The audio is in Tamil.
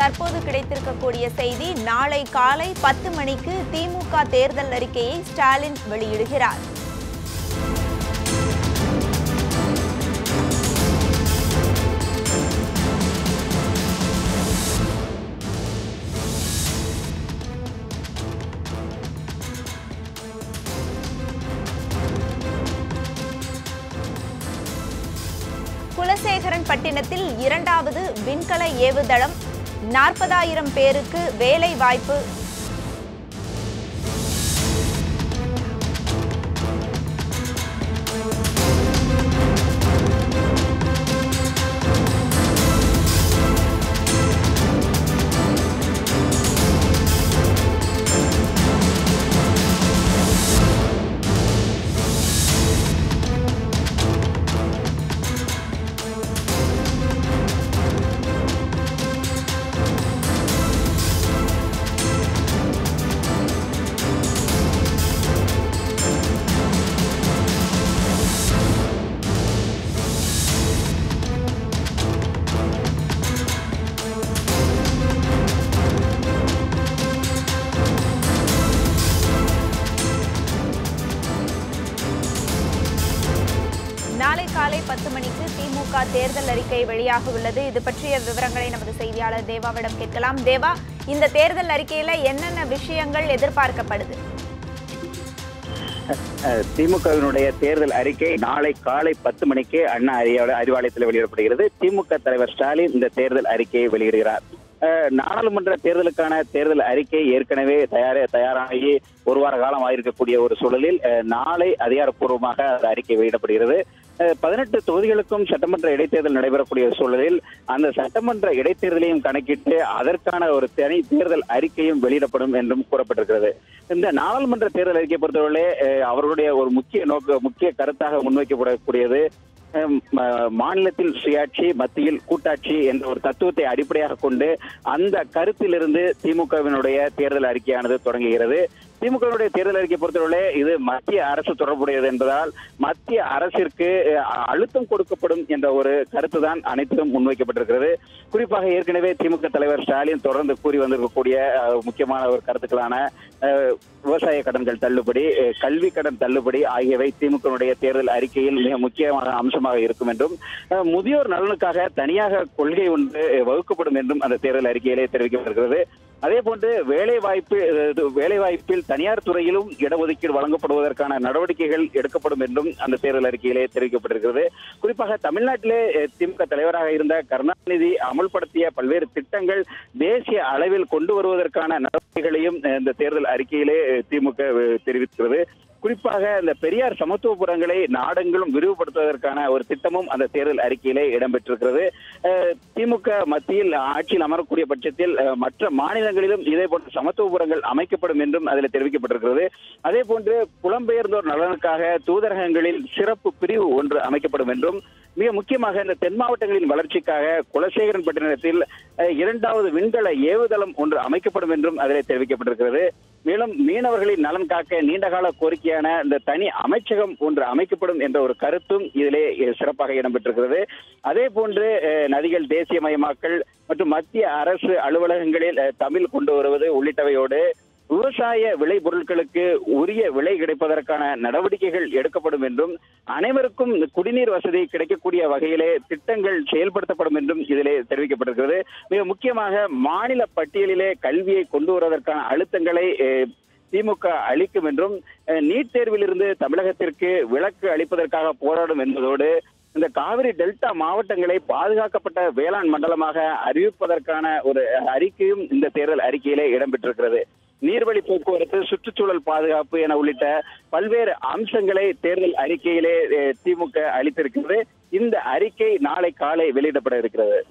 தற்போது கிடைத்திருக்கக்கூடிய செய்தி நாளை காலை பத்து மணிக்கு திமுக தேர்தல் அறிக்கையை ஸ்டாலின் வெளியிடுகிறார். குலசேகரன் பட்டினத்தில் இரண்டாவது விண்கல ஏவுதளம் நாற்பதாயிரம் பேருக்கு வேலை வாய்ப்பு காலை பத்து மணிக்கு திமுக தேர்தல் அறிக்கை வெளியாக உள்ளது இது பற்றிய விவரங்களை நமது செய்தியாளர் தேவாவிடம் கேட்கலாம். தேவா இந்த தேர்தல் அறிக்கையில என்னென்ன விஷயங்கள் எதிர்பார்க்கப்படுது? திமுகவினுடைய தேர்தல் அறிக்கை நாளை காலை பத்து மணிக்கு அண்ணா அறிவால- அறிவாலயத்தில் வெளியிடப்படுகிறது. திமுக தலைவர் ஸ்டாலின் இந்த தேர்தல் அறிக்கையை வெளியிடுகிறார். நாடாளுமன்ற தேர்தலுக்கான தேர்தல் அறிக்கை ஏற்கனவே தயார தயாராகி ஒரு வார காலம் ஆயிருக்கக்கூடிய ஒரு சூழலில் நாளை அதிகாரப்பூர்வமாக அந்த அறிக்கை வெளியிடப்படுகிறது. பதினெட்டு தொகுதிகளுக்கும் சட்டமன்ற இடைத்தேர்தல் நடைபெறக்கூடிய சூழலில் அந்த சட்டமன்ற இடைத்தேர்தலையும் கணக்கிட்டு அதற்கான ஒரு தனி தேர்தல் அறிக்கையும் வெளியிடப்படும் என்றும் கூறப்பட்டிருக்கிறது. இந்த நாடாளுமன்ற தேர்தல் அறிக்கை பொறுத்தவரை அவர்களுடைய ஒரு முக்கிய நோக்க முக்கிய கருத்தாக முன்வைக்கப்படக்கூடியது மாநிலத்தில் சுயாட்சி மத்தியில் கூட்டாட்சி என்ற ஒரு தத்துவத்தை அடிப்படையாக கொண்டு அந்த கருத்திலிருந்து திமுகவினுடைய தேர்தல் அறிக்கையானது தொடங்குகிறது. திமுகவுடைய தேர்தல் அறிக்கை பொறுத்தவரை இது மத்திய அரசு தொடர்புடையது என்பதால் மத்திய அரசிற்கு அழுத்தம் கொடுக்கப்படும் என்ற ஒரு கருத்து தான் அனைத்திலும் முன்வைக்கப்பட்டிருக்கிறது. குறிப்பாக ஏற்கனவே திமுக தலைவர் ஸ்டாலின் தொடர்ந்து கூறி வந்திருக்கக்கூடிய முக்கியமான ஒரு கருத்துக்களான விவசாய கடன்கள் தள்ளுபடி கல்வி கடன் தள்ளுபடி ஆகியவை திமுகவுடைய தேர்தல் அறிக்கையில் மிக முக்கியமான அம்சமாக இருக்கும் என்றும் முதியோர் நலனுக்காக தனியாக கொள்கை ஒன்று வகுக்கப்படும் என்றும் அந்த தேர்தல் அறிக்கையிலே தெரிவிக்கப்பட்டிருக்கிறது. அதே போன்று வேலை வாய்ப்பு வேலை வாய்ப்பில் தனியார் துறையிலும் இடஒதுக்கீடு வழங்கப்படுவதற்கான நடவடிக்கைகள் எடுக்கப்படும் என்றும் அந்த தேர்தல் அறிக்கையிலே தெரிவிக்கப்பட்டிருக்கிறது. குறிப்பாக தமிழ்நாட்டிலே திமுக தலைவராக இருந்த கருணாநிதி அமல்படுத்திய பல்வேறு திட்டங்கள் தேசிய அளவில் கொண்டு வருவதற்கான நடவடிக்கைகளையும் இந்த தேர்தல் அறிக்கையிலே திமுக தெரிவிக்கிறது குறிப்பாக இந்த பெரியார் சமத்துவபுரங்களை நாடெங்கிலும் விரிவுபடுத்துவதற்கான ஒரு திட்டமும் அந்த தேர்தல் அறிக்கையிலே இடம்பெற்றிருக்கிறது. திமுக மத்தியில் ஆட்சியில் அமரக்கூடிய பட்சத்தில் மற்ற மாநிலங்களிலும் இதே போன்ற சமத்துவபுரங்கள் அமைக்கப்படும் என்றும் அதில் தெரிவிக்கப்பட்டிருக்கிறது. அதே போன்று புலம்பெயர்ந்தோர் நலனுக்காக தூதரகங்களில் சிறப்பு பிரிவு ஒன்று அமைக்கப்படும் என்றும் மிக முக்கியமாக இந்த தென் மாவட்டங்களின் வளர்ச்சிக்காக குலசேகரன் பட்டினத்தில் இரண்டாவது விண்கல ஏவுதளம் ஒன்று அமைக்கப்படும் என்றும் அதில் தெரிவிக்கப்பட்டிருக்கிறது. மேலும் மீனவர்களின் நலன் காக்க நீண்டகால கோரிக்கையான இந்த தனி அமைச்சகம் ஒன்று அமைக்கப்படும் என்ற ஒரு கருத்தும் இதிலே சிறப்பாக இடம்பெற்றிருக்கிறது. அதே போன்று அஹ், நதிகள் தேசியமயமாக்கல் மற்றும் மத்திய அரசு அலுவலகங்களில் தமிழ் கொண்டு வருவது உள்ளிட்டவையோடு விவசாய விளை பொருட்களுக்கு உரிய விலை கிடைப்பதற்கான நடவடிக்கைகள் எடுக்கப்படும் என்றும் அனைவருக்கும் குடிநீர் வசதி கிடைக்கக்கூடிய வகையிலே திட்டங்கள் செயல்படுத்தப்படும் என்றும் இதிலே தெரிவிக்கப்பட்டிருக்கிறது. மிக முக்கியமாக மாநில பட்டியலிலே கல்வியை கொண்டு வருவதற்கான அழுத்தங்களை திமுக அளிக்கும் என்றும் நீட் தேர்விலிருந்து தமிழகத்திற்கு விலக்கு அளிப்பதற்காக போராடும் என்பதோடு இந்த காவிரி டெல்டா மாவட்டங்களை பாதுகாக்கப்பட்ட வேளாண் மண்டலமாக அறிவிப்பதற்கான ஒரு அறிக்கையும் இந்த தேர்தல் அறிக்கையிலே இடம்பெற்றிருக்கிறது. நீர்வழி போக்குவரத்து சுற்றுச்சூழல் பாதுகாப்பு என உள்ளிட்ட பல்வேறு அம்சங்களை தேர்தல் அறிக்கையிலே திமுக அளித்திருக்கிறது. இந்த அறிக்கை நாளை காலை வெளியிடப்பட இருக்கிறது.